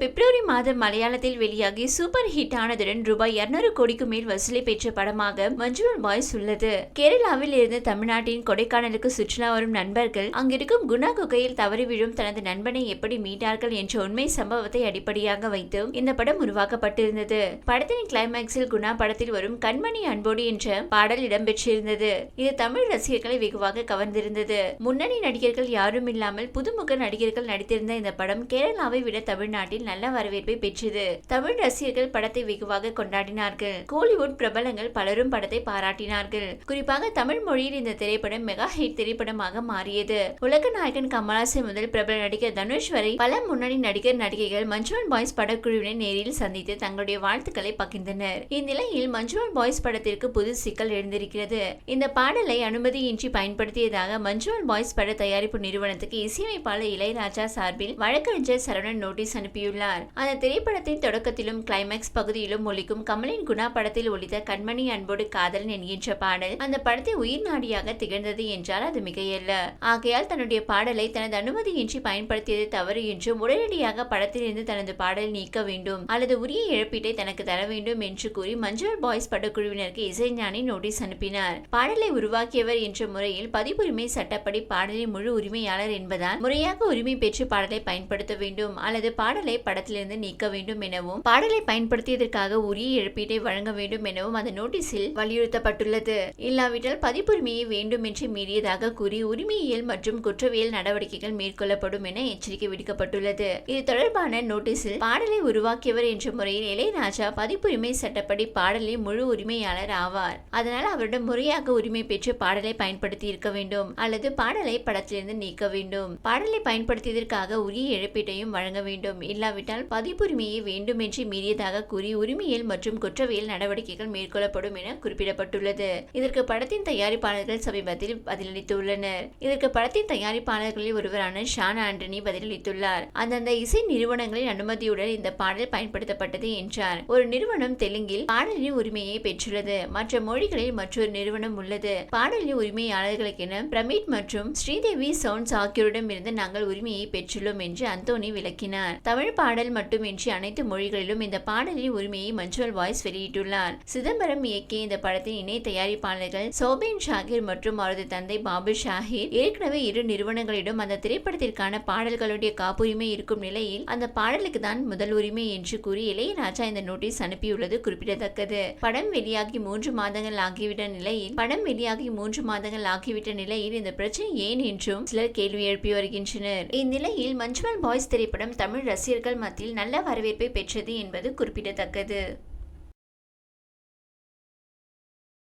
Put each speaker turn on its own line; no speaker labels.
பிப்ரவரி மாதம் மலையாளத்தில் வெளியாகி சூப்பர் ஹிட் ஆனதுடன் ரூபாய் இருநூறு கோடிக்கு மேல் வசூலை பெற்ற படமாக மஞ்சுவல் பாய்ஸ் உள்ளது. கேரளாவில் இருந்து தமிழ்நாட்டின் கொடைக்கானலுக்கு சுற்றுலா வரும் நண்பர்கள் அங்கிருக்கும் குணா குகையில் தவறி விழும் தனது நண்பனை எப்படி மீட்டார்கள் என்ற உண்மை சம்பவத்தை அடிப்படையாக வைத்து இந்த படம் உருவாக்கப்பட்டிருந்தது. படத்தின் கிளைமேக்ஸில் குணா படத்தில் வரும் கண்மணி அன்போடு என்ற பாடல் இடம்பெற்றிருந்தது. இது தமிழ் ரசிகர்களை வெகுவாக கவர்ந்திருந்தது. முன்னணி நடிகர்கள் யாரும் இல்லாமல் புதுமுக நடிகர்கள் நடித்திருந்த இந்த படம் கேரளாவை விட தமிழ்நாட்டில் நல்ல வரவேற்பை பெற்றது. தமிழ் ரசிகர்கள் படத்தை வெகுவாக கொண்டாடினார்கள். கோலிவுட் பிரபலங்கள் பலரும் படத்தை பாராட்டினார்கள். குறிப்பாக தமிழ் மொழியில் இந்த திரைப்படம் மெகா ஹிட் திரைப்படமாக மாறியது. உலக நாயகன் கமலாசன் முதல் பிரபல நடிகர் தனுஷ் வரை பல முன்னணி நடிகர் நடிகைகள் மஞ்சுவன் பாய்ஸ் படக்குழுவினை நேரில் சந்தித்து தங்களுடைய வாழ்த்துக்களை பகிர்ந்தனர். இந்நிலையில் மஞ்சுவன் பாய்ஸ் படத்திற்கு புது சிக்கல் எழுந்திருக்கிறது. இந்த பாடலை அனுமதியின்றி பயன்படுத்தியதாக மஞ்சுவல் பாய்ஸ் பட தயாரிப்பு நிறுவனத்துக்கு இசையமைப்பாளர் இளையராஜா சார்பில் வழக்கறிஞர் சரவணன் நோட்டீஸ் அனுப்பியுள்ளார். அந்த திரைப்படத்தின் தொடக்கத்திலும் கிளைமேக்ஸ் பகுதியிலும் ஒலிக்கும் கமலின் குணா படத்தில் ஒலித்த கண்மணி அன்போடு காதலன் என்கின்ற பாடல் அந்த படத்தை உயிர் நாடியாக திகழ்ந்தது என்றால் அது மிகையல்ல. ஆகையால் தன்னுடைய பாடலை தனது அனுமதியின்றி பயன்படுத்தியது தவறு என்றும் உடனடியாக படத்திலிருந்து தனது பாடலை நீக்க வேண்டும் அல்லது உரிய இழப்பீட்டை தனக்கு தர வேண்டும் என்று கூறி மஞ்சள் பாய்ஸ் படக்குழுவினருக்கு இசைஞானி நோட்டீஸ் அனுப்பினார். பாடலை உருவாக்கியவர் என்ற முறையில் பதிப்புரிமை சட்டப்படி பாடலின் முழு உரிமையாளர் என்பதால் முறையாக உரிமை பெற்று பாடலை பயன்படுத்த வேண்டும் அல்லது பாடலை படத்திலிருந்து நீக்க வேண்டும் எனவும் பாடலை பயன்படுத்தியதற்காக உரிய இழப்பீட்டை வழங்க வேண்டும் எனவும் அந்த நோட்டீஸில் வலியுறுத்தப்பட்டுள்ளது. இல்லாவிட்டால் பதிப்புரிமையை வேண்டும் என்று மீறியதாக கூறி உரிமையியல் மற்றும் குற்றவியல் நடவடிக்கைகள் மேற்கொள்ளப்படும் என எச்சரிக்கை விடுக்கப்பட்டுள்ளது. இது தொடர்பான நோட்டீஸில் பாடலை உருவாக்கியவர் என்ற முறையில் இளையராஜா பதிப்புரிமை சட்டப்படி பாடலின் முழு உரிமையாளர் ஆவார். அதனால் அவரிடம் முறையாக உரிமை பெற்று பாடலை பயன்படுத்தி இருக்க வேண்டும் அல்லது பாடலை படத்திலிருந்து நீக்க வேண்டும். பாடலை பயன்படுத்தியதற்காக உரிய இழப்பீட்டையும் வழங்க வேண்டும். இல்லாவிட்டால் இல்லாவிட்டால் பதிப்புரிமையை வேண்டுமென்று மீறியதாக கூறி உரிமையியல் மற்றும் குற்றவியல் நடவடிக்கைகள் மேற்கொள்ளப்படும் என குறிப்பிடப்பட்டுள்ளது. இதற்கு படத்தின் தயாரிப்பாளர்கள் சமீபத்தில் பதிலளித்துள்ளனர். இதற்கு படத்தின் தயாரிப்பாளர்களில் ஒருவரான ஷான் ஆண்டனி பதிலளித்துள்ளார். அந்தந்த இசை நிறுவனங்களின் அனுமதியுடன் இந்த பாடல் பயன்படுத்தப்பட்டது என்றார். ஒரு நிறுவனம் தெலுங்கில் பாடலின் உரிமையை பெற்றுள்ளது. மற்ற மொழிகளில் மற்றொரு நிறுவனம் உள்ளது. பாடலின் உரிமையாளர்களுக்கென பிரமிட் மற்றும் ஸ்ரீதேவி சவுண்ட்ஸ் ஆகியோரிடம் இருந்து நாங்கள் உரிமையை பெற்றுள்ளோம் என்று அந்தோனி விளக்கினார். தமிழ் பாடல் மட்டுமின்றி அனைத்து மொழிகளிலும் இந்த பாடலின் உரிமையை மஞ்சுவல் வாய்ஸ் வெளியிட்டுள்ளார். சிதம்பரம் இயக்கிய இந்த படத்தின் இணை தயாரிப்பாளர்கள் சோபேன் ஷாகிர் மற்றும் அவரது தந்தை பாபு ஷாஹிர் ஏற்கனவே இரு நிறுவனங்களிடம் அந்த திரைப்படத்திற்கான பாடல்களுடைய காப்புரிமை இருக்கும் நிலையில் அந்த பாடலுக்கு தான் முதல் உரிமை என்று கூறி இளையராஜா இந்த நோட்டீஸ் அனுப்பியுள்ளது குறிப்பிடத்தக்கது. படம் வெளியாகி மூன்று மாதங்கள் ஆகிவிட்ட நிலையில் படம் வெளியாகி மூன்று மாதங்கள் ஆகிவிட்ட நிலையில் இந்த பிரச்சனை ஏன் என்றும் சிலர் கேள்வி எழுப்பி வருகின்றனர். இந்நிலையில் மஞ்சுவல் பாய்ஸ் திரைப்படம் தமிழ் ரசிகர்கள் மத்தியில் நல்ல வரவேற்பை பெற்றது என்பது குறிப்பிடத்தக்கது.